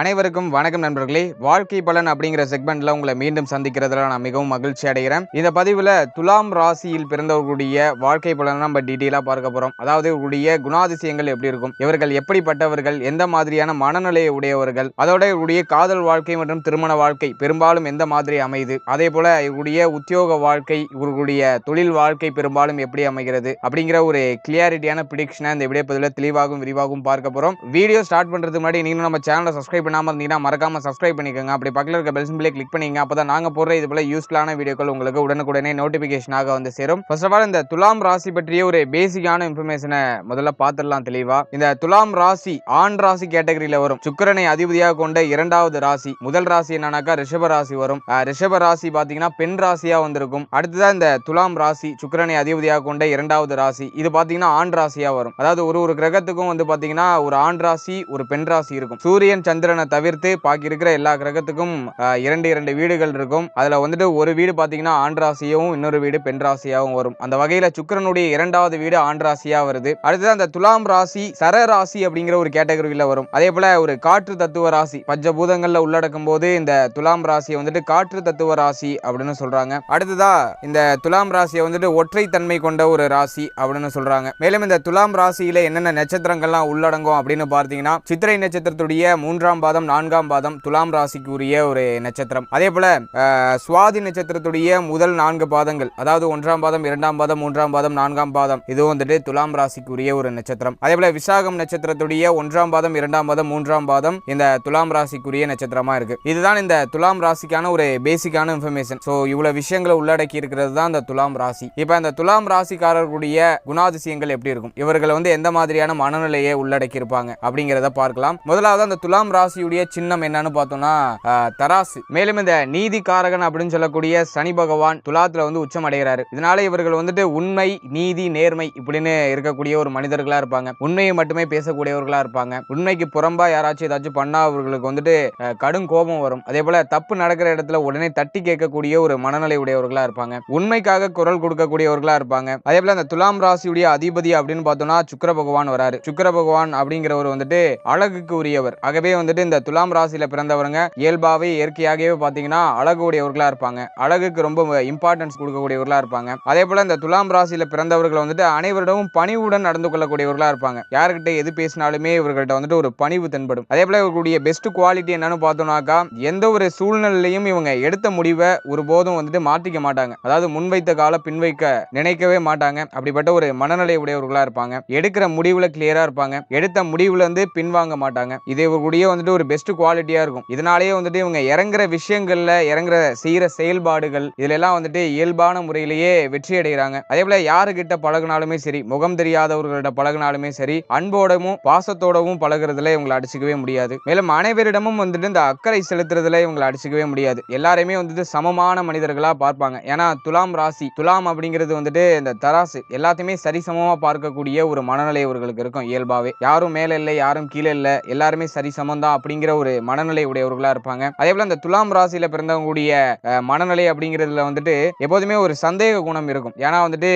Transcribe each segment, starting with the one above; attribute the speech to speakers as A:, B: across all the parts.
A: அனைவருக்கும் வணக்கம் நண்பர்களே. வாழ்க்கை பலன் அப்படிங்கிற செக்மெண்ட்ல உங்களை மீண்டும் சந்திக்கிறதுல நான் மிகவும் மகிழ்ச்சி அடைகிறேன். இந்த பதிவுல துலாம் ராசியில் பிறந்தவர்களுடைய வாழ்க்கை பலனை நம்ம டீட்டெயிலா பார்க்க போறோம். அதாவது இவருடைய குணாதிசயங்கள் எப்படி இருக்கும்? இவர்கள் எப்படிப்பட்டவர்கள்? எந்த மாதிரியான மனநிலையை உடையவர்கள்? அதோட இவருடைய காதல் வாழ்க்கை மற்றும் திருமண வாழ்க்கை பெரும்பாலும் எந்த மாதிரி அமையுது? அதே போல இவருடைய உத்தியோக வாழ்க்கை இவர்களுடைய தொழில் வாழ்க்கை பெரும்பாலும் எப்படி அமைகிறது? அப்படிங்கிற ஒரு கிளியாரிட்டியான ப்ரிடிக்ஷனை இந்த வீடியோ பதிவில் தெளிவாகவும் விரிவாகவும் பார்க்க போறோம். வீடியோ ஸ்டார்ட் பண்றதுக்கு முன்னாடி நீங்களும் நம்ம சேனலை சப்ஸ்கிரைப் சப்ஸ்கிரைப் பண்ணாமல் இருந்தீங்கன்னா மறக்காம சப்ஸ்கிரைப் பண்ணிக்கோங்க. அப்படி பக்கத்தில் இருக்க பெல் சிம்பிளே கிளிக் பண்ணிங்க அப்போ தான் நாங்கள் போடுற இது போல யூஸ்ஃபுல்லான வீடியோக்கள் உங்களுக்கு உடனுக்குடனே நோட்டிஃபிகேஷனாக வந்து சேரும். ஃபர்ஸ்ட் ஆஃப் ஆல் இந்த துலாம் ராசி பற்றிய ஒரு பேசிக்கான இன்ஃபர்மேஷனை முதல்ல பார்த்துடலாம் தெளிவா. இந்த துலாம் ராசி ஆண் ராசி கேட்டகரியில் வரும். சுக்கரனை அதிபதியாக கொண்ட இரண்டாவது ராசி முதல் ராசி என்னன்னாக்கா ரிஷப ராசி வரும். ரிஷப ராசி பார்த்தீங்கன்னா பெண் ராசியாக வந்திருக்கும். அடுத்ததான் இந்த துலாம் ராசி சுக்கரனை அதிபதியாக கொண்ட இரண்டாவது ராசி இது பார்த்தீங்கன்னா ஆண் ராசியாக வரும். அதாவது ஒரு ஒரு கிரகத்துக்கும் வந்து பார்த்தீங்கன்னா ஒரு ஆண் ராசி ஒரு பெண் ராசி இருக்கும். சூரியன் சந்திரன் தவிர்த்து பாக்கி இருக்கிற எல்லா கிரகத்துக்கும் இரண்டு இரண்டு வீடுகள் இருக்கும். அதுல வந்துட்டு ஒரு வீடு பாத்தீங்கன்னா ஆண் ராசியாவும் இன்னொரு வீடு பெண் ராசியாவும் வரும். அந்த வகையில சுக்கிரனுடைய இரண்டாவது வீடு ஆண் வருது. அடுத்தது அந்த துலாம் ராசி சர ராசி அப்படிங்கிற ஒரு கேட்டகரியில வரும். அதே போல ஒரு காற்று தத்துவ ராசி பஞ்சபூதங்கள்ல உள்ளடக்கும் போது இந்த துலாம் ராசியை வந்துட்டு காற்று தத்துவ ராசி அப்படின்னு சொல்றாங்க. அடுத்ததா இந்த துலாம் ராசியை வந்துட்டு ஒற்றை தன்மை கொண்ட ஒரு ராசி அப்படின்னு சொல்றாங்க. மேலும் இந்த துலாம் ராசியில என்னென்ன நட்சத்திரங்கள்லாம் உள்ளடங்கும் அப்படின்னு பார்த்தீங்கன்னா சித்திரை நட்சத்திரத்துடைய மூன்றாம் பாதம் நான்காம் பாதம் துலாம் ராசிக்கு உரிய ஒரு நட்சத்திரம். அதே போல சுவாதி நட்சத்திரத்துடைய முதல் நான்கு பாதங்கள் அதாவது ஒன்றாம் பாதம் இரண்டாம் பாதம் மூன்றாம் பாதம் நான்காம் பாதம் இது வந்துட்டு துலாம் ராசிக்கு உரிய ஒரு நட்சத்திரம். அதே போல விசாகம் நட்சத்திரத்துடைய ஒன்றாம் பாதம் இரண்டாம் பாதம் மூன்றாம் பாதம் இந்த துலாம் ராசிக்குரிய நட்சத்திரமா இருக்கு. இதுதான் இந்த துலாம் ராசிக்கான ஒரு பேசிக்கான இன்ஃபர்மேஷன் ஸோ இவ்வளவு விஷயங்களை உள்ளடக்கி இருக்கிறது தான் இந்த துலாம் ராசி. இப்போ இந்த துலாம் ராசிக்காரர்களுடைய குணாதிசயங்கள் எப்படி இருக்கும்? இவர்களை வந்து எந்த மாதிரியான மனநிலையை உள்ளடக்கி இருப்பாங்க அப்படிங்கிறத பார்க்கலாம். முதலாவது அந்த துலாம் ராசி ராசியுடைய சின்னம் என்னன்னு பார்த்தோம்னா தராசு. மேலும் இந்த நீதி காரகன் அப்படின்னு சொல்லக்கூடிய சனி பகவான் துலாத்துல வந்து உச்சம் அடைகிறாரு. இதனால இவர்கள் வந்துட்டு உண்மை நீதி நேர்மை இப்படின்னு இருக்கக்கூடிய ஒரு மனிதர்களா இருப்பாங்க. உண்மையை மட்டுமே பேசக்கூடியவர்களா இருப்பாங்க. உண்மைக்கு புறம்பா யாராச்சும் ஏதாச்சும் பண்ணா அவர்களுக்கு வந்துட்டு கடும் கோபம் வரும். அதே போல தப்பு நடக்கிற இடத்துல உடனே தட்டி கேட்கக்கூடிய ஒரு மனநிலை உடையவர்களா இருப்பாங்க. உண்மைக்காக குரல் கொடுக்கக்கூடியவர்களா இருப்பாங்க. அதே போல அந்த துலாம் ராசியுடைய அதிபதி அப்படின்னு பார்த்தோம்னா சுக்கர பகவான் வராரு. சுக்கர பகவான் அப்படிங்கிறவர் வந்துட்டு அழகுக்கு உரியவர். ஆகவே வந்துட்டு இந்த துலாம் ராசியில பிறந்தவருங்க இயல்பாவே இயற்கையாகவே பாத்தீங்கன்னா அழகு உடையவர்களா இருப்பாங்க. அழகுக்கு ரொம்ப இம்பார்ட்டன்ஸ் கொடுக்கக்கூடியவர்களா இருப்பாங்க. அதே போல இந்த துலாம் ராசியில பிறந்தவர்கள் வந்துட்டு அனைவரிடமும் பணிவுடன் நடந்து கொள்ளக்கூடியவர்களா இருப்பாங்க. யாருக்கிட்ட எது பேசினாலுமே இவர்கள்ட்ட வந்துட்டு ஒரு பணிவு தென்படும். அதே போல இவர்களுடைய பெஸ்ட் குவாலிட்டி என்னன்னு பார்த்தோம்னாக்கா எந்த ஒரு சூழ்நிலையிலையும் இவங்க எடுத்த முடிவை ஒருபோதும் வந்துட்டு மாற்றிக்க மாட்டாங்க. அதாவது முன்வைத்த கால பின்வைக்க நினைக்கவே மாட்டாங்க. அப்படிப்பட்ட ஒரு மனநிலை உடையவர்களா இருப்பாங்க. எடுக்கிற முடிவுல கிளியரா இருப்பாங்க. எடுத்த முடிவுல இருந்து பின்வாங்க மாட்டாங்க. இது இவர்களுடைய வந்துட்டு ஒரு பெஸ்ட் குவாலிட்டியா இருக்கும். இதனாலேயே வந்துட்டு இவங்க இறங்குற விஷயங்கள்ல இறங்குற செய்யற செயல்பாடுகள் இதுல எல்லாம் வந்துட்டு இயல்பான முறையிலேயே வெற்றி அடைகிறாங்க. அதே போல யாருகிட்ட பழகுனாலுமே சரி முகம் தெரியாதவர்களிட்ட பழகுனாலுமே சரி அன்போடவும் பாசத்தோடவும் பழகுறதுல இவங்களை அடிச்சுக்கவே முடியாது. மேலும் அனைவரிடமும் வந்துட்டு இந்த அக்கறை செலுத்துறதுல இவங்களை அடிச்சுக்கவே முடியாது. எல்லாரையுமே வந்துட்டு சமமான மனிதர்களா பார்ப்பாங்க. ஏன்னா துலாம் ராசி துலாம் அப்படிங்கிறது வந்துட்டு இந்த தராசு எல்லாத்தையுமே சரிசமமா பார்க்கக்கூடிய ஒரு மனநிலை இவர்களுக்கு இருக்கும் இயல்பாவே. யாரும் மேல இல்லை யாரும் கீழே இல்லை எல்லாருமே சரிசமம் தான் அப்படிங்கிற ஒரு மனநிலை உடையவர்களா இருப்பாங்க. அதே போல அந்த துலாம் ராசியில பிறந்தவங்களுடைய மனநிலை அப்படிங்கிறதுல வந்துட்டு எப்போதுமே ஒரு சந்தேக குணம் இருக்கும். ஏன்னா வந்துட்டு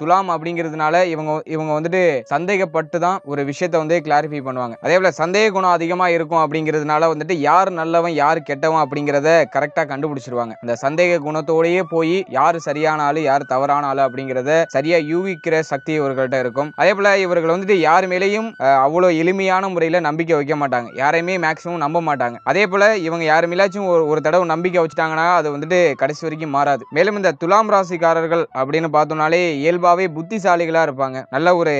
A: துலாம் அப்படிங்கிறதுனால இவங்க இவங்க வந்துட்டு சந்தேகப்பட்டு தான் ஒரு விஷயத்தை வந்து கிளாரிஃபை பண்ணுவாங்க. அதே போல சந்தேக குணம் அதிகமா இருக்கும் அப்படிங்கிறதுனால வந்துட்டு யார் நல்லவன் யார் கெட்டவன் அப்படிங்கிறத கரெக்டா கண்டுபிடிச்சிருவாங்க. அந்த சந்தேக குணத்தோடயே போய் யார் சரியான ஆளு யார் தவறான ஆளு அப்படிங்கிறத சரியா யூகிக்கிற சக்தி இவர்கள்ட்ட இருக்கும். அதே போல இவர்கள் வந்துட்டு யார் மேலேயும் அவ்வளோ அவ்வளவு எளிமையான முறையில் நம்பிக்கை வைக்க மாட்டாங்க. யாரையுமே மேக்ஸிமம் நம்ப மாட்டாங்க. அதே போல் இவங்க யார் ஒரு ஒரு தடவை நம்பிக்கை வச்சுட்டாங்கன்னா அது வந்துட்டு கடைசி வரைக்கும் மாறாது. மேலும் இந்த துலாம் ராசிக்காரர்கள் அப்படின்னு பார்த்தோம்னாலே இயல்பாகவே புத்திசாலிகளாக இருப்பாங்க. நல்ல ஒரு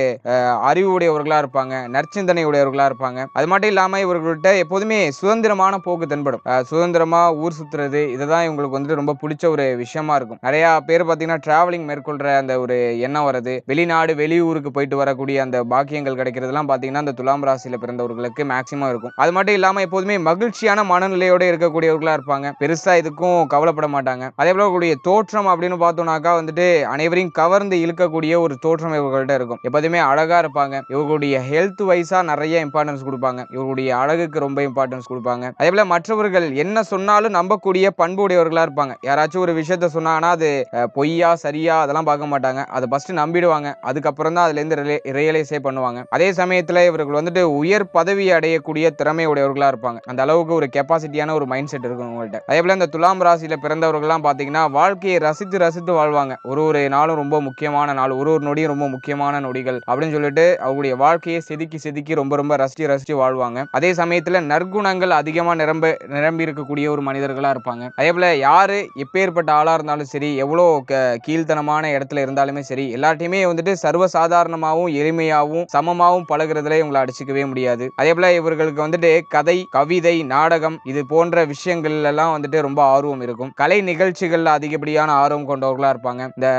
A: அறிவு உடையவர்களாக இருப்பாங்க. நற்சிந்தனை உடையவர்களாக இருப்பாங்க. அது மட்டும் இல்லாமல் இவர்கள்ட்ட எப்போதுமே சுதந்திரமான போக்கு தென்படும். சுதந்திரமாக ஊர் ஊர் இதை இதுதான் இவங்களுக்கு வந்துட்டு ரொம்ப பிடிச்ச ஒரு விஷயமா இருக்கும். நிறையா பேர் பார்த்தீங்கன்னா டிராவலிங் மேற்கொள்கிற அந்த ஒரு எண்ணம் வருது வெளிநாடு வெளியூருக்கு போயிட்டு வரக்கூடிய அந்த பாக்கியங்கள் கிடைக்கிறதுலாம் பார்த்தீங்கன்னா அந்த துலாம் ராசியில் பிறந்தவர்களுக்கு மேக்சிமம் இருக்கும். அது மட்டும் இல்லாம எப்போதுமே மகிழ்ச்சியான மனநிலையோட இருக்கக்கூடியவர்களா இருப்பாங்க. பெருசா இதுக்கும் கவலைப்பட மாட்டாங்க. அதே போல கூடிய தோற்றம் அப்படின்னு பார்த்தோம்னாக்கா வந்துட்டு அனைவரையும் கவர்ந்து இழுக்கக்கூடிய ஒரு தோற்றம் இவர்கள்ட்ட இருக்கும். எப்போதுமே அழகா இருப்பாங்க. இவர்களுடைய ஹெல்த் வைஸா நிறைய இம்பார்ட்டன்ஸ் கொடுப்பாங்க. இவர்களுடைய அழகுக்கு ரொம்ப இம்பார்ட்டன்ஸ் கொடுப்பாங்க. அதே போல மற்றவர்கள் என்ன சொன்னாலும் நம்பக்கூடிய பண்பு உடையவர்களா இருப்பாங்க. யாராச்சும் ஒரு விஷயத்த சொன்னாங்கன்னா அது பொய்யா சரியா அதெல்லாம் பார்க்க மாட்டாங்க. அதை ஃபர்ஸ்ட் நம்பிடுவாங்க. அதுக்கப்புறம் தான் அதுல இருந்து ரியலைஸே பண்ணுவாங்க. அதே சமயத்துல இவர்கள் வந்துட்டு உயர் பதவி அடையக்கூடிய திறமை உடையவர்களாக இருப்பாங்க. அந்த அளவுக்கு ஒரு கெப்பாசிட்டியான ஒரு மைண்ட் செட் இருக்கும் உங்கள்கிட்ட அதே போல இந்த துலாம் ராசியில் பிறந்தவர்கள்லாம் பார்த்தீங்கன்னா வாழ்க்கையை ரசித்து ரசித்து வாழ்வாங்க. ஒரு ஒரு நாளும் ரொம்ப முக்கியமான நாள் ஒரு ஒரு நொடியும் ரொம்ப முக்கியமான நொடிகள் அப்படின்னு சொல்லிட்டு அவங்களுடைய வாழ்க்கையை செதுக்கி செதுக்கி ரொம்ப ரொம்ப ரசித்து ரசித்து வாழ்வாங்க. அதே சமயத்தில் நற்குணங்கள் அதிகமாக நிரம்ப நிரம்பி இருக்கக்கூடிய ஒரு மனிதர்களாக இருப்பாங்க. அதே போல யார் எப்பேற்பட்ட ஆளாக இருந்தாலும் சரி எவ்வளோ க- கீழ்த்தனமான இடத்துல இருந்தாலுமே சரி எல்லாத்தையுமே வந்துட்டு சர்வசாதாரணமாகவும் எளிமையாகவும் சமமாகவும் பழகிறதுல இவங்களை அடிச்சிக்கவே முடியாது. அதே போல இவர்களுக்கு வந்துட்டு கதை கவிதை நாடகம் இது போன்ற விஷயங்கள் எல்லாம் வந்துட்டு ரொம்ப ஆர்வம் இருக்கும். கலை நிகழ்ச்சிகள் அதிகப்படியான ஆர்வம் கொண்டவர்களா இருப்பாங்க. இந்த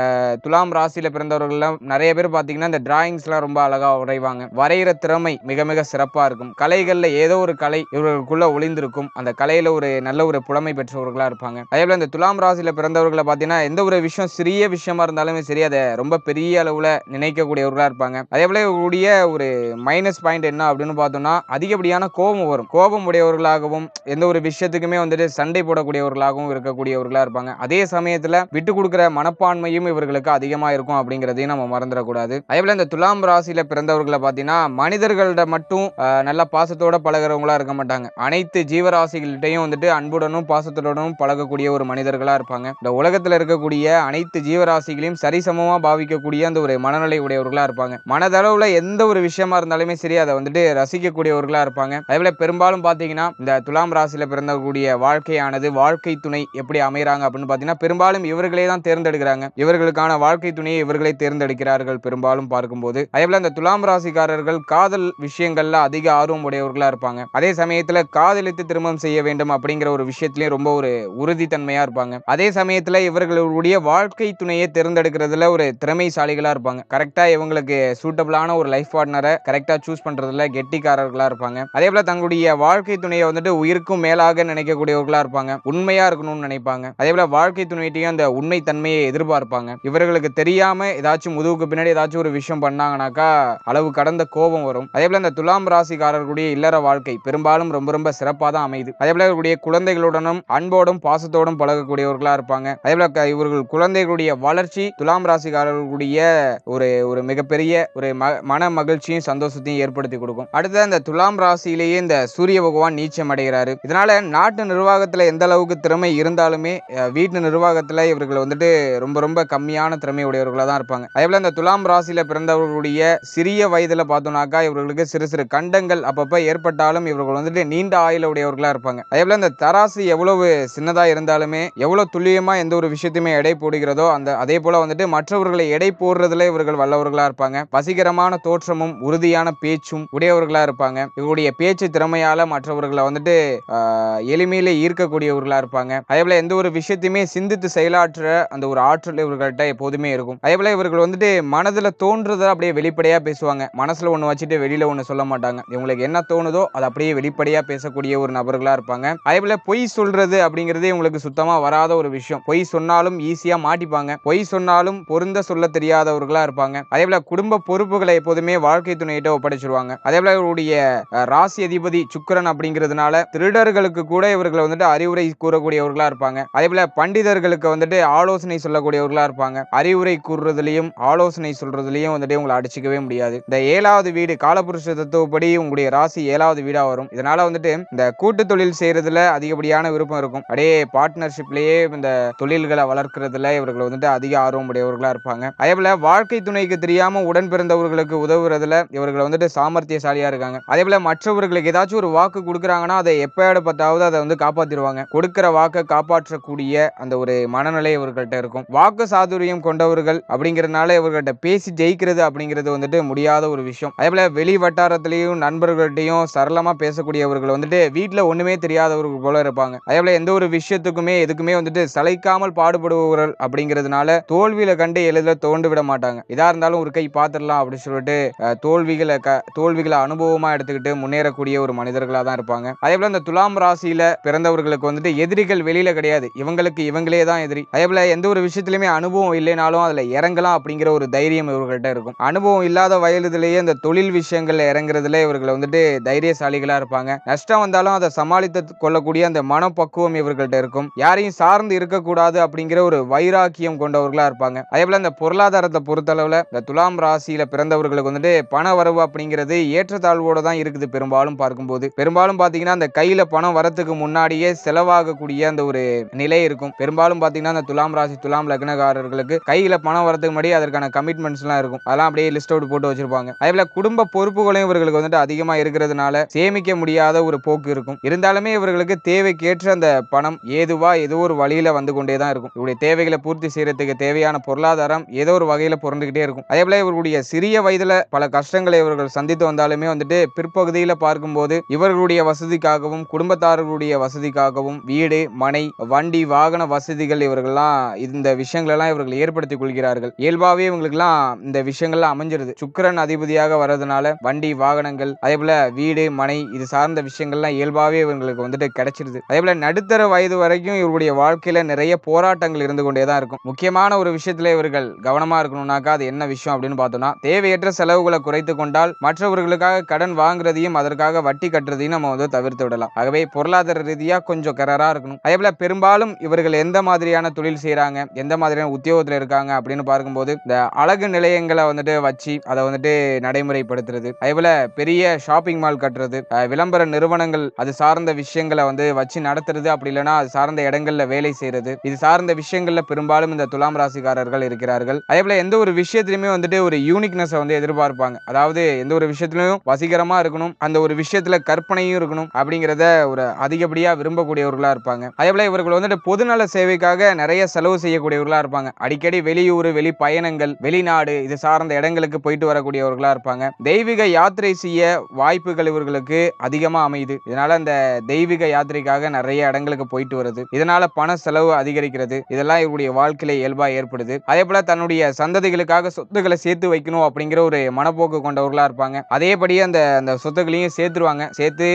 A: துலாம் ராசியில பிறந்தவர்கள்லாம் நிறைய பேர் பாத்தீங்கன்னா இந்த டிராயிங்ஸ் எல்லாம் ரொம்ப அழகா வரைவாங்க வரைகிற திறமை மிக மிக சிறப்பா இருக்கும். கலைகள்ல ஏதோ ஒரு கலை இவர்களுக்குள்ள ஒளிந்திருக்கும். அந்த கலையில ஒரு நல்ல ஒரு புலமை பெற்றவர்களா இருப்பாங்க. அதே போல இந்த துலாம் ராசியில பிறந்தவர்களை பாத்தீங்கன்னா எந்த ஒரு விஷயம் சிறிய விஷயமா இருந்தாலுமே சரி அதை ரொம்ப பெரிய அளவுல நினைக்கக்கூடியவர்களா இருப்பாங்க. அதே போல இவர்களுடைய ஒரு மைனஸ் பாயிண்ட் என்ன அப்படின்னு பார்த்தோம்னா அதிகப்படியான கோபம் வரும். கோபம் உடையவர்களாகவும் எந்த ஒரு விஷயத்துக்குமே வந்துட்டு சண்டை போடக்கூடியவர்களாகவும் இருக்கக்கூடியவர்களாக இருப்பாங்க. அதே சமயத்தில் விட்டு கொடுக்குற மனப்பான்மையும் இவர்களுக்கு அதிகமாக இருக்கும் அப்படிங்கிறதையும் நம்ம மறந்துடக்கூடாது. அதே போல இந்த துலாம் ராசியில் பிறந்தவர்களை பார்த்தீங்கன்னா மனிதர்கள்ட மட்டும் நல்ல பாசத்தோட பழகுறவங்களா இருக்க மாட்டாங்க. அனைத்து ஜீவராசிகள்கிட்டையும் வந்துட்டு அன்புடனும் பாசத்துடனும் பழகக்கூடிய ஒரு மனிதர்களாக இருப்பாங்க. இந்த உலகத்தில் இருக்கக்கூடிய அனைத்து ஜீவராசிகளையும் சரிசமமாக பாவிக்கக்கூடிய அந்த ஒரு மனநிலை உடையவர்களாக இருப்பாங்க. மனதளவில் எந்த ஒரு விஷயமா இருந்தாலுமே சரி அதை வந்துட்டு ரசிக்கக்கூடியவர்களாக இருப்பாங்க. அதேபோல பெரும்பாலும் பார்த்தீங்கன்னா இந்த துலாம் ராசியில் பிறந்தக்கூடிய வாழ்க்கையானது வாழ்க்கை துணை எப்படி அமைகிறாங்க அப்படின்னு பார்த்தீங்கன்னா பெரும்பாலும் இவர்களே தான் தேர்ந்தெடுக்கிறாங்க. இவர்களுக்கான வாழ்க்கை துணையை இவர்களே தேர்ந்தெடுக்கிறார்கள் பெரும்பாலும் பார்க்கும்போது. அதேபோல இந்த துலாம் ராசிக்காரர்கள் காதல் விஷயங்கள்ல அதிக ஆர்வம் உடையவர்களா இருப்பாங்க. அதே சமயத்துல காதலித்து திருமணம் செய்ய வேண்டும் அப்படிங்கிற ஒரு விஷயத்திலயும் ரொம்ப ஒரு உறுதித்தன்மையா இருப்பாங்க. அதே சமயத்துல இவர்களுடைய வாழ்க்கை துணையை தேர்ந்தெடுக்கிறதுல ஒரு திறமைசாலிகளா இருப்பாங்க. கரெக்டா இவங்களுக்கு சூட்டபிளான ஒரு லைஃப் பார்ட்னரை கரெக்டா சூஸ் பண்றதுல கெட்டிக்காரர்களா இருப்பாங்க. அதே போல தங்களுடைய வாழ்க்கை துணையை வந்துட்டு உயிருக்கும் மேலாக நினைக்கக்கூடியவர்களா இருப்பாங்க. உண்மையா இருக்கணும்னு நினைப்பாங்க. அதே போல வாழ்க்கை துணையிட்டையும் அந்த உண்மை தன்மையை எதிர்பார்ப்பாங்க. இவர்களுக்கு தெரியாம ஏதாச்சும் முதுகுக்கு பின்னாடி ஏதாச்சும் ஒரு விஷயம் பண்ணாங்கனாக்கா அளவு கடந்த கோபம் வரும். அதே போல இந்த துலாம் ராசிக்காரர்களுடைய இல்லற வாழ்க்கை பெரும்பாலும் ரொம்ப ரொம்ப சிறப்பாக தான் அமையுது. அதே போல இவருடைய குழந்தைகளுடனும் அன்போடும் பாசத்தோடும் பழகக்கூடியவர்களா இருப்பாங்க. அதே போல இவர்கள் குழந்தைகளுடைய வளர்ச்சி துலாம் ராசிக்காரர்களுடைய ஒரு ஒரு மிகப்பெரிய ஒரு ம- மன மகிழ்ச்சியும் சந்தோஷத்தையும் ஏற்படுத்தி கொடுக்கும். அடுத்தது இந்த துலாம் ராசியிலேயே இந்த சூரிய பகவான் நீச்சம் அடைகிறாரு. இதனால நாட்டு நிர்வாகத்துல எந்த அளவுக்கு திறமை இருந்தாலுமே வீட்டு நிர்வாகத்துல இவர்கள் வந்துட்டு ரொம்ப ரொம்ப கம்மியான திறமை உடையவர்களா தான் இருப்பாங்க. அதே போல இந்த துலாம் ராசியில பிறந்தவர்களுடைய சிறிய வயதுல பார்த்தோம்னாக்கா இவர்களுக்கு சிறு சிறு கண்டங்கள் அப்பப்ப ஏற்பட்டாலும் இவர்கள் வந்துட்டு நீண்ட ஆயுள உடையவர்களா இருப்பாங்க. அதே போல இந்த தராசு எவ்வளவு சின்னதா இருந்தாலுமே எவ்வளவு துல்லியமா எந்த ஒரு விஷயத்தையுமே எடை போடுகிறதோ அந்த அதே போல வந்துட்டு மற்றவர்களை எடை போடுறதுல இவர்கள் வல்லவர்களா இருப்பாங்க. வசீகரமான தோற்றமும் உறுதியான பேச்சும் உடையவர்களா இருப்பாங்க. இவருடைய பேச்சு திறமையால மற்றவர்களை வந்துட்டு ஆஹ், எளிமையில ஈர்க்கக்கூடியவர்களா இருப்பாங்க. அதே போல எந்த ஒரு விஷயத்தையுமே சிந்தித்து செயலாற்ற அந்த ஒரு ஆற்றல் இவர்கள்ட்ட எப்போதுமே இருக்கும். அதே போல இவர்கள் வந்துட்டு மனதுல தோன்றதை அப்படியே வெளிப்படையா பேசுவாங்க. மனசுல ஒண்ணு வச்சுட்டு வெளியில ஒண்ணு சொல்ல மாட்டாங்க. இவங்களுக்கு என்ன தோணுதோ அதை அப்படியே வெளிப்படையா பேசக்கூடிய ஒரு நபர்களா இருப்பாங்க. அதே போல பொய் சொல்றது அப்படிங்கிறதே இவங்களுக்கு சுத்தமா வராத ஒரு விஷயம். பொய் சொன்னாலும் ஈஸியா மாட்டிப்பாங்க. பொய் சொன்னாலும் பொருந்த சொல்ல தெரியாதவர்களா இருப்பாங்க. அதே போல குடும்ப பொறுப்புகளை எப்போதுமே வாழ்க்கை துணையிட்ட ஒப்படைச்சிருவாங்க. அதே போல இவருடைய அஹ், ராசி அதிபதி சுக்கிரன் அப்படிங்கிறதுனால திருடர்களுக்கு கூட இவர்கள் வந்துட்டு அறிவுரை கூறக்கூடியவர்களா இருப்பாங்க. அதே போல பண்டிதர்களுக்கு வந்துட்டு ஆலோசனை சொல்லக்கூடியவர்களா இருப்பாங்க. அறிவுரை கூறுறதுலையும் ஆலோசனை சொல்றதுலையும் வந்துட்டு உங்களை அடிச்சுக்கவே முடியாது. இந்த ஏழாவது வீடு காலபுருஷ தத்துவப்படி உங்களுடைய ராசி ஏழாவது வீடா வரும். இதனால வந்துட்டு இந்த கூட்டு தொழில் செய்யறதுல அதிகப்படியான விருப்பம் இருக்கும். அப்படியே பார்ட்னர்ஷிப்லயே இந்த தொழில்களை வளர்க்கறதுல இவர்கள் வந்துட்டு அதிக ஆர்வம் உடையவர்களா இருப்பாங்க. அதே போல வாழ்க்கை துணைக்கு தெரியாம உடன் பிறந்தவர்களுக்கு உதவுறதுல இவர்கள் வந்துட்டு சாமர்த்தியசாலியா இருக்காங்க. அதே போல மற்றவர்களுக்கு ஏதாச்சும் ஒரு வாக்கு கொடுக்குறாங்கன்னா அதை எப்பயாவது பார்த்தாவது அதை வந்து காப்பாத்திடுவாங்க. கொடுக்கிற வாக்கை காப்பாற்றக்கூடிய அந்த ஒரு மனநிலை இவர்கள்ட்ட இருக்கும். வாக்கு சாதுரியம் கொண்டவர்கள் அப்படிங்கறதுனால இவர்கள்ட்ட பேசி ஜெயிக்கிறது அப்படிங்கிறது வந்துட்டு முடியாத ஒரு விஷயம். அதே போல வெளி வட்டாரத்திலையும் நண்பர்கள்ட்டையும் சரளமா பேசக்கூடியவர்கள் வந்துட்டு வீட்டுல ஒண்ணுமே தெரியாதவர்கள் போல இருப்பாங்க. அதே போல எந்த ஒரு விஷயத்துக்குமே எதுக்குமே வந்துட்டு சளைக்காமல் பாடுபடுபவர்கள் அப்படிங்கிறதுனால தோல்வியில கண்டு எளிதில் தோண்டு விட மாட்டாங்க. இதா இருந்தாலும் ஒரு கை பாத்திரலாம் அப்படின்னு சொல்லிட்டு தோல்விகளை க தோல்விகளை அனுபவமா எடுத்துக்கிட்டு முன்னேறக்கூடிய ஒரு மனிதர்களாக தான் இருப்பாங்க. அதே போல இந்த துலாம் ராசியில பிறந்தவர்களுக்கு வந்துட்டு எதிரிகள் வெளியில கிடையாது. இவங்களுக்கு இவங்களே தான் எதிரி. அதே போல எந்த ஒரு விஷயத்திலுமே அனுபவம் இல்லைனாலும் அதுல இறங்கலாம் அப்படிங்கிற ஒரு தைரியம் இவர்கள்ட்ட இருக்கும். அனுபவம் இல்லாத வயதுலேயே இந்த தொழில் விஷயங்கள்ல இறங்குறதுல இவர்கள் வந்துட்டு தைரியசாலிகளா இருப்பாங்க. நஷ்டம் வந்தாலும் அதை சமாளித்து கொள்ளக்கூடிய அந்த மனப்பக்குவம் இவர்கள்ட்ட இருக்கும். யாரையும் சார்ந்து இருக்கக்கூடாது அப்படிங்கிற ஒரு வைராக்கியம் கொண்டவர்களா இருப்பாங்க. அதே போல இந்த பொருளாதாரத்தை பொறுத்தளவுல இந்த துலாம் ராசியில பிறந்தவர்களுக்கு வந்துட்டு பண வரவு அப்படிங்கிறது ஏற்றத்தாழ்வோட தான் இருக்குது. பெரும்பாலும் பெரும்பாலும் பார்க்கும்போது பெரும்பாலும் பாத்தீங்கன்னா அந்த கையில பணம் வரத்துக்கு முன்னாடியே செலவாகக்கூடிய அந்த ஒரு நிலை இருக்கும். பெரும்பாலும் பாத்தீங்கன்னா அந்த துலாம் ராசி துலாம் லக்னக்காரர்களுக்கு கையில பணம் வரதுக்கு முன்னாடி அதற்கான கமிட்மெண்ட்ஸ் எல்லாம் இருக்கும். அதெல்லாம் அப்படியே லிஸ்ட் அவுட் போட்டு வச்சிருப்பாங்க. அதே போல குடும்ப பொறுப்புகளையும் இவர்களுக்கு வந்துட்டு அதிகமா இருக்கிறதுனால சேமிக்க முடியாத ஒரு போக்கு இருக்கும். இருந்தாலுமே இவர்களுக்கு தேவைக்கேற்ற அந்த பணம் ஏதுவா ஏதோ ஒரு வழியில வந்து கொண்டே தான் இருக்கும். இவருடைய தேவைகளை பூர்த்தி செய்யறதுக்கு தேவையான பொருளாதாரம் ஏதோ ஒரு வகையில புரண்டுகிட்டே இருக்கும். அதே போல இவர்களுடைய சிறிய வயதுல பல கஷ்டங்களை இவர்கள் சந்தித்து வந்தாலுமே வந்துட்டு பிற்பகுதியில பார்க்கும்போது இவர்களுடைய வசதிக்காகவும் குடும்பத்தார்களுடைய வசதிக்காகவும் வீடு மனை வண்டி வாகன வசதிகள் இவர்கள்லாம் இந்த விஷயங்கள் எல்லாம் இவர்கள் ஏற்படுத்திக் கொள்கிறார்கள். இயல்பாகவே இவங்களுக்குலாம் இந்த விஷயங்கள்லாம் அமைஞ்சிருது. சுக்கிரன் அதிபதியாக வர்றதுனால வண்டி வாகனங்கள் அதே போல வீடு மனை இது சார்ந்த விஷயங்கள்லாம் இயல்பாகவே இவங்களுக்கு வந்துட்டு கிடைச்சிருது. அதே போல நடுத்தர வயது வரைக்கும் இவருடைய வாழ்க்கையில நிறைய போராட்டங்கள் இருந்து கொண்டே தான் இருக்கும். முக்கியமான ஒரு விஷயத்துல இவர்கள் கவனமா இருக்கணும்னாக்கா அது என்ன விஷயம் அப்படின்னு பார்த்தோம்னா தேவையற்ற செலவுகளை குறைத்து கொண்டால் மற்றவர்களுக்காக கடன் வாங்குறதையும் அதற்காக வட்டி கட்டுறதையும் நம்ம வந்து தவிர்த்து விடலாம். ஆகவே பொருளாதார ரீதியாக கொஞ்சம் கரராக இருக்கணும். அதே போல பெரும்பாலும் இவர்கள் எந்த மாதிரியான தொழில் செய்கிறாங்க எந்த மாதிரியான உத்தியோகத்தில் இருக்காங்க அப்படின்னு பார்க்கும்போது இந்த அழகு நிலையங்களை வந்துட்டு வச்சு அதை வந்துட்டு நடைமுறைப்படுத்துறது. அதே போல பெரிய ஷாப்பிங் மால் கட்டுறது விளம்பர நிறுவனங்கள் அது சார்ந்த விஷயங்களை வந்து வச்சு நடத்துறது. அப்படி இல்லைன்னா அது சார்ந்த இடங்கள்ல வேலை செய்யறது இது சார்ந்த விஷயங்கள்ல பெரும்பாலும் இந்த துலாம் ராசிக்காரர்கள் இருக்கிறார்கள். அதே போல எந்த ஒரு விஷயத்திலுமே வந்துட்டு ஒரு யூனிக்னஸ் வந்து எதிர்பார்ப்பாங்க. அதாவது எந்த ஒரு விஷயத்திலையும் வசீகரமா இருக்கணும். அந்த ஒரு விஷயத்துல கற்பனையும் இருக்கணும் அப்படிங்கிறத ஒரு அதிகப்படியா விரும்பக்கூடியவர்களா இருப்பாங்க. அதே போல இவர்கள் வந்துட்டு பொதுநல சேவைக்காக நிறைய செலவு செய்யக்கூடியவர்களா இருப்பாங்க. அடிக்கடி வெளியூர் வெளி பயணங்கள் வெளிநாடு இது சார்ந்த இடங்களுக்கு போயிட்டு வரக்கூடியவர்களா இருப்பாங்க. தெய்வீக யாத்திரை செய்ய வாய்ப்புகள் இவர்களுக்கு அதிகமா அமையுது. இதனால அந்த தெய்வீக யாத்திரைக்காக நிறைய இடங்களுக்கு போயிட்டு வருது. இதனால பண செலவு அதிகரிக்கிறது. இதெல்லாம் இவருடைய வாழ்க்கையில இயல்பா ஏற்படுது. அதே போல தன்னுடைய சந்ததிகளுக்காக சொத்துக்களை சேர்த்து வைக்கணும் அப்படிங்கிற ஒரு மனப்போக்கு கொண்டவர்களா இருப்பாங்க. அதேபடியே அந்த அந்த சொத்துக்களையும் சேர்த்துருவாங்க. சேர்த்து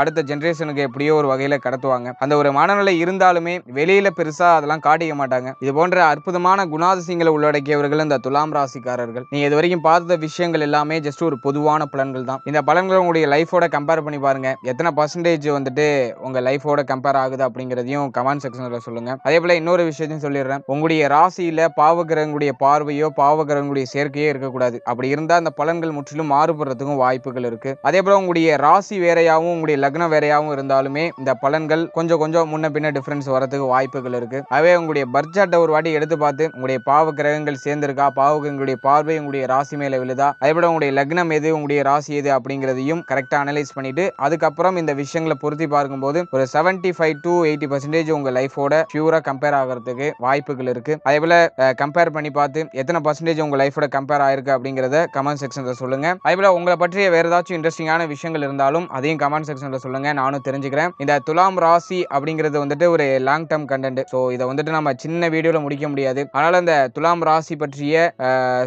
A: அடுத்த ஜென்ரேஷனுக்கு எப்படியோ ஒரு வகையில் கடத்துவாங்க. அந்த ஒரு மனநிலை இருந்தாலுமே வெளியில் பெருசாக அதெல்லாம் காட்டிக்க மாட்டாங்க. இது போன்ற அற்புதமான குணாதிசயங்களை உள்ளடக்கியவர்கள் இந்த துலாம் ராசிக்காரர்கள். நீங்கள் இது வரைக்கும் பார்த்த விஷயங்கள் எல்லாமே ஜஸ்ட் ஒரு பொதுவான பலன்கள் தான். இந்த பலன்களை உங்களுடைய லைஃபோட கம்பேர் பண்ணி பாருங்க. எத்தனை பர்சன்டேஜ் வந்துட்டு உங்கள் லைஃபோட கம்பேர் ஆகுது அப்படிங்கிறதையும் கமெண்ட் செக்ஷனில் சொல்லுங்கள் அதே போல் இன்னொரு விஷயத்தையும் சொல்லிடுறேன். உங்களுடைய ராசியில் பாவகிரகங்களுடைய பார்வையோ பாவகிரகங்களுடைய சேர்க்கையோ இருக்கக்கூடாது. அப்படி இருந்தால் அந்த பலன்கள் முற்றிலும் மாறுபடுறதுக்கும் வாய்ப்புகள் இருக்குது அதே போல் உங்களுடைய ராசி வேறையாகவும் உங்களுடைய லக்னம் வேறையாகவும் இருந்தாலுமே இந்த பலன்கள் கொஞ்சம் கொஞ்சம் முன்ன பின்ன டிஃப்ரென்ஸ் வரதுக்கு வாய்ப்புகள் இருக்கு. அதே உங்களுடைய பர்ஜாட்டை ஒரு வாட்டி எடுத்து பார்த்து உங்களுடைய பாவ கிரகங்கள் சேர்ந்திருக்கா பாவகங்களுடைய பார்வை உங்களுடைய ராசி மேலே விழுதா அதே போல உங்களுடைய லக்னம் எது உங்களுடைய ராசி எது அப்படிங்கிறதையும் கரெக்டாக அனலைஸ் பண்ணிட்டு அதுக்கப்புறம் இந்த விஷயங்களை பொருத்தி பார்க்கும்போது ஒரு 75 ஃபைவ் டு எயிட்டி பர்சன்டேஜ் உங்கள் லைஃபோட பியூராக கம்பேர் ஆகிறதுக்கு வாய்ப்புகள் இருக்கு. அதே போல கம்பேர் பண்ணி பார்த்து எத்தனை பர்சன்டேஜ் உங்கள் லைஃபோட கம்பேர் ஆயிருக்கு அப்படிங்கிறத கமெண்ட் செக்ஷனில் சொல்லுங்க. அதே போல உங்களை பற்றிய வேறு ஏதாச்சும் இன்ட்ரெஸ்டிங்கான விஷயங்கள் இருந்தாலும் அதையும் கமெண்ட் செக்ஷன்ல சொல்லுங்க. நானும் தெரிஞ்சுக்கிறேன். இந்த துலாம் ராசி அப்படிங்கிறது வந்துட்டு ஒரு லாங் டேர்ம் கண்டென்ட் ஸோ இதை வந்துட்டு நம்ம சின்ன வீடியோவில் முடிக்க முடியாது. அதனால இந்த துலாம் ராசி பற்றிய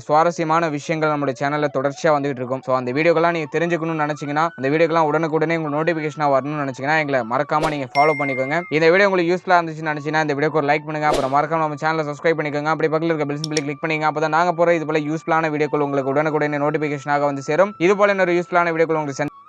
A: சுவாரஸ்யமான விஷயங்கள் நம்மளுடைய சேனலில் தொடர்ச்சியாக வந்துகிட்டு இருக்கும். ஸோ அந்த வீடியோக்கெல்லாம் நீங்கள் தெரிஞ்சுக்கணும்னு நினைச்சீங்கன்னா அந்த வீடியோக்கெல்லாம் உடனுக்குடனே உங்களுக்கு நோட்டிஃபிகேஷனாக வரணும்னு நினச்சிங்கன்னா எங்களை மறக்காம நீங்கள் ஃபாலோ பண்ணிக்கோங்க. இந்த வீடியோ உங்களுக்கு யூஸ்ஃபுல்லா இருந்துச்சுன்னு நினச்சிங்கன்னா இந்த வீடியோக்கு ஒரு லைக் பண்ணுங்க. அப்புறம் மறக்காம நம்ம சேனலை சப்ஸ்கிரைப் பண்ணிக்கோங்க. அப்படி பக்கத்தில் இருக்க பெல் சிம்பிளி கிளிக் பண்ணிங்க. அப்பதான் நாங்க போகிற இது போல யூஸ்ஃபுல்லான வீடியோக்கள் உங்களுக்கு உடனுக்குடனே நோட்டிஃபிகேஷனாக வந்து சேரும். இது போல இன்னொரு யூஸ்ஃபுல்லான வீடியோக்கள் உங்களுக்கு send